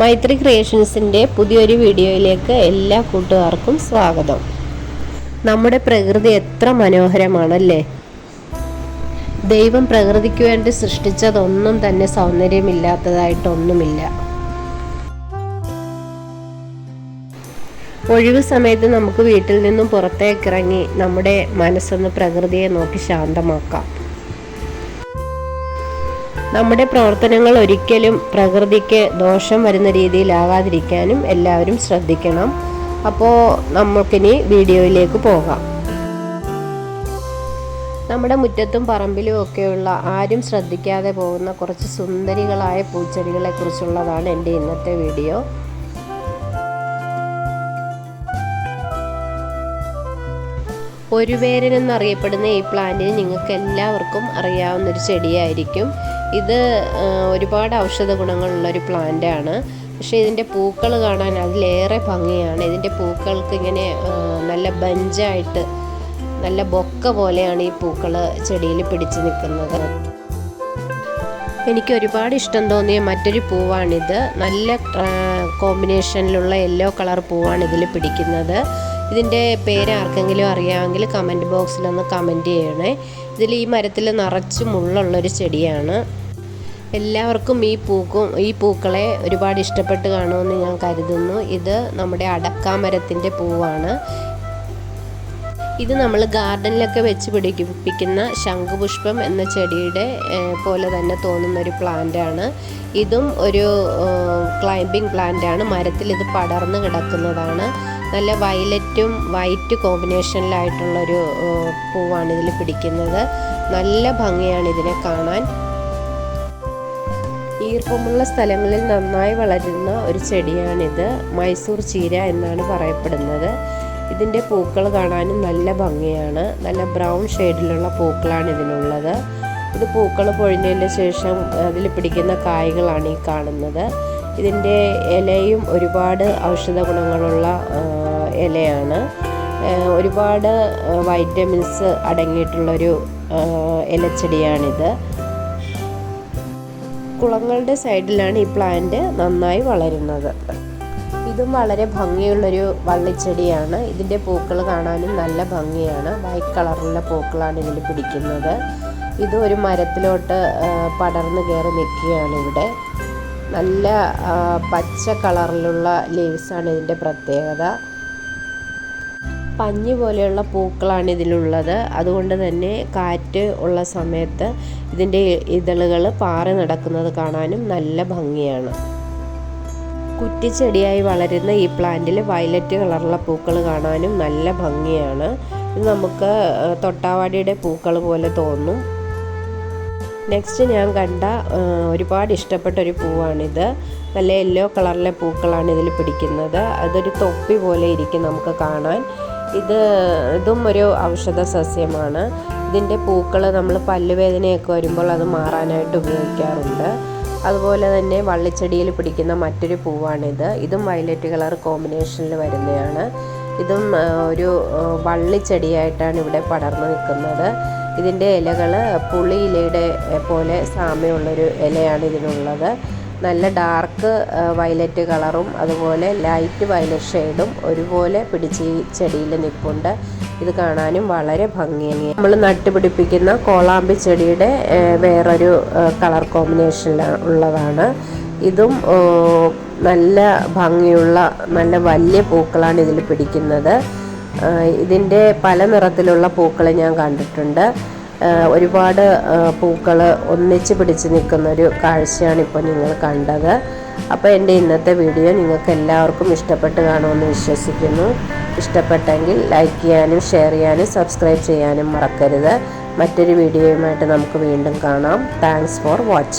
മൈത്രി ക്രിയേഷൻസിന്റെ പുതിയൊരു വീഡിയോയിലേക്ക് എല്ലാ കൂട്ടുകാർക്കും സ്വാഗതം. നമ്മുടെ പ്രകൃതി എത്ര മനോഹരമാണല്ലേ? ദൈവം പ്രകൃതിക്ക് വേണ്ടി സൃഷ്ടിച്ചതൊന്നും തന്നെ സൗന്ദര്യമില്ലാത്തതായിട്ടൊന്നുമില്ല. ഒഴിവ് സമയത്ത് നമുക്ക് വീട്ടിൽ നിന്നും പുറത്തേക്കിറങ്ങി നമ്മുടെ മനസ്സൊന്ന് പ്രകൃതിയെ നോക്കി ശാന്തമാക്കാം. നമ്മുടെ പ്രവർത്തനങ്ങൾ ഒരിക്കലും പ്രകൃതിക്ക് ദോഷം വരുന്ന രീതിയിലാകാതിരിക്കാനും എല്ലാവരും ശ്രദ്ധിക്കണം. അപ്പോൾ നമുക്കിനി വീഡിയോയിലേക്ക് പോകാം. നമ്മുടെ മുറ്റത്തും പറമ്പിലും ഒക്കെയുള്ള ആരും ശ്രദ്ധിക്കാതെ പോകുന്ന കുറച്ച് സുന്ദരികളായ പൂച്ചെടികളെ കുറിച്ചുള്ളതാണ് എന്റെ ഇന്നത്തെ വീഡിയോ. ഒരു വേരൻ എന്നറിയപ്പെടുന്ന ഈ പ്ലാന്റിന് നിങ്ങൾക്ക് എല്ലാവർക്കും അറിയാവുന്ന ഒരു ചെടിയായിരിക്കും. ഇത് ഒരുപാട് ഔഷധ ഒരു പ്ലാന്റാണ് പക്ഷെ ഇതിന്റെ പൂക്കൾ കാണാൻ അതിലേറെ ഭംഗിയാണ്. ഇതിന്റെ പൂക്കൾക്ക് ഇങ്ങനെ നല്ല ബഞ്ചായിട്ട് നല്ല ബൊക്ക പോലെയാണ് ഈ പൂക്കൾ ചെടിയിൽ പിടിച്ചു നിൽക്കുന്നത് എനിക്ക് ഒരുപാട് ഇഷ്ടം തോന്നിയ മറ്റൊരു പൂവാണിത്. നല്ല കോമ്പിനേഷനിലുള്ള യെല്ലോ കളർ പൂവാണ് ഇതിൽ പിടിക്കുന്നത്. ഇതിന്റെ പേര് ആർക്കെങ്കിലും അറിയാമെങ്കിൽ കമന്റ് ബോക്സിലൊന്ന് കമന്റ് ചെയ്യണേ. ഇതിൽ ഈ മരത്തിൽ നിറച്ച് മുള്ളുള്ളൊരു ചെടിയാണ്. എല്ലാവർക്കും ഈ പൂക്കും ഈ പൂക്കളെ ഒരുപാട് ഇഷ്ടപ്പെട്ട് കാണുമെന്ന് ഞാൻ കരുതുന്നു. ഇത് നമ്മുടെ അടക്കാമരത്തിന്റെ പൂവാണ്. ഇത് നമ്മൾ ഗാർഡനിലൊക്കെ വെച്ച് പിടിപ്പിക്കുന്ന ശംഖുപുഷ്പം എന്ന ചെടിയുടെ പോലെ തന്നെ തോന്നുന്ന ഒരു പ്ലാന്റാണ്. ഇതും ഒരു ക്ലൈംബിംഗ് പ്ലാന്റാണ് മരത്തിൽ ഇത് പടർന്ന് കിടക്കുന്നതാണ്. നല്ല വയലറ്റും വൈറ്റ് കോമ്പിനേഷനിലായിട്ടുള്ളൊരു പൂവാണ് ഇതിൽ പിടിക്കുന്നത്. നല്ല ഭംഗിയാണ് ഇതിനെ കാണാൻ. ഈർപ്പമുള്ള സ്ഥലങ്ങളിൽ നന്നായി വളരുന്ന ഒരു ചെടിയാണിത്. മൈസൂർ ചീര എന്നാണ് പറയപ്പെടുന്നത്. ഇതിന്റെ പൂക്കൾ കാണാനും നല്ല ഭംഗിയാണ്. നല്ല ബ്രൗൺ ഷെയ്ഡിലുള്ള പൂക്കളാണ് ഇതിനുള്ളത്. ഇത് പൂക്കൾ പൊഴിഞ്ഞതിന് ശേഷം അതിൽ പിടിക്കുന്ന കായ്കളാണ് ഈ കാണുന്നത്. ഇതിന്റെ ഇലയും ഒരുപാട് ഔഷധ ഗുണങ്ങളുള്ള ഇലയാണ്. ഒരുപാട് വൈറ്റമിൻസ് അടങ്ങിയിട്ടുള്ളൊരു ഇലച്ചെടിയാണിത്. കുളങ്ങളുടെ സൈഡിലാണ് ഈ പ്ലാന്റ് നന്നായി വളരുന്നത്. ഇതും വളരെ ഭംഗിയുള്ളൊരു വള്ളിച്ചെടിയാണ്. ഇതിന്റെ പൂക്കൾ കാണാനും നല്ല ഭംഗിയാണ്. വൈറ്റ് കളറിലുള്ള പൂക്കളാണ് ഇതിൽ പിടിക്കുന്നത്. ഇത് ഒരു മരത്തിലോട്ട് പടർന്നു കയറി നിൽക്കുകയാണ് ഇവിടെ. നല്ല പച്ച കളറിലുള്ള ലീവ്സാണ് ഇതിന്റെ പ്രത്യേകത. പഞ്ഞി പോലെയുള്ള പൂക്കളാണ് ഇതിലുള്ളത്. അതുകൊണ്ട് തന്നെ കാറ്റ് ഉള്ള സമയത്ത് ഇതിന്റെ ഇതളുകൾ പാറി നടക്കുന്നത് കാണാനും നല്ല ഭംഗിയാണ്. കുറ്റിച്ചെടിയായി വളരുന്ന ഈ പ്ലാന്റിൽ വയലറ്റ് കളറുള്ള പൂക്കൾ കാണാനും നല്ല ഭംഗിയാണ്. ഇത് നമുക്ക് തൊട്ടാവാടിയുടെ പൂക്കൾ പോലെ തോന്നും. നെക്സ്റ്റ് ഞാൻ കണ്ട ഒരുപാട് ഇഷ്ടപ്പെട്ട ഒരു പൂവാണിത്. നല്ല യെല്ലോ കളറിലെ പൂക്കളാണ് ഇതിൽ പിടിക്കുന്നത്. അതൊരു തൊപ്പി പോലെ ഇരിക്കും നമുക്ക് കാണാൻ. ഇത് ഇതും ഒരു ഔഷധ സസ്യമാണ്. ഇതിന്റെ പൂക്കൾ നമ്മൾ പല്ലുവേദനയൊക്കെ വരുമ്പോൾ അത് മാറാനായിട്ട് ഉപയോഗിക്കാറുണ്ട്. അതുപോലെ തന്നെ വള്ളിച്ചെടിയിൽ പിടിക്കുന്ന മറ്റൊരു പൂവാണിത്. ഇതും വയലറ്റ് കളർ കോമ്പിനേഷനിൽ വരുന്നതാണ് ഇതും ഒരു വള്ളിച്ചെടിയായിട്ടാണ് ഇവിടെ പടർന്നു നിൽക്കുന്നത്. ഇതിന്റെ ഇലകൾ പുളി ഇലയുടെ പോലെ സാമ്യമുള്ളൊരു ഇലയാണ് ഇതിനുള്ളത്. നല്ല ഡാർക്ക് വയലറ്റ് കളറും അതുപോലെ ലൈറ്റ് വയലറ്റ് ഷെയ്ഡും ഒരുപോലെ പിടിച്ച് ഈ ചെടിയിൽ നിൽപ്പുണ്ട്. ഇത് കാണാനും വളരെ ഭംഗിയാണ്. നമ്മൾ നട്ടുപിടിപ്പിക്കുന്ന കോളാമ്പി ചെടിയുടെ വേറൊരു കളർ കോമ്പിനേഷനിലാണ് ഉള്ളതാണ്. ഇതും നല്ല ഭംഗിയുള്ള നല്ല വലിയ പൂക്കളാണ് ഇതിൽ പിടിക്കുന്നത്. ഇതിന്റെ പല നിറത്തിലുള്ള പൂക്കൾ ഞാൻ കണ്ടിട്ടുണ്ട്. ഒരുപാട് പൂക്കൾ ഒന്നിച്ച് പിടിച്ച് നിൽക്കുന്ന ഒരു കാഴ്ചയാണ് ഇപ്പോൾ നിങ്ങൾ കണ്ടത്. അപ്പോൾ എന്റെ ഇന്നത്തെ വീഡിയോ നിങ്ങൾക്ക് എല്ലാവർക്കും ഇഷ്ടപ്പെട്ട് കാണുമെന്ന് വിശ്വസിക്കുന്നു. ഇഷ്ടപ്പെട്ടെങ്കിൽ ലൈക്ക് ചെയ്യാനും ഷെയർ ചെയ്യാനും സബ്സ്ക്രൈബ് ചെയ്യാനും മറക്കരുത്. മറ്റൊരു വീഡിയോയുമായിട്ട് നമുക്ക് വീണ്ടും കാണാം. Thanks for watching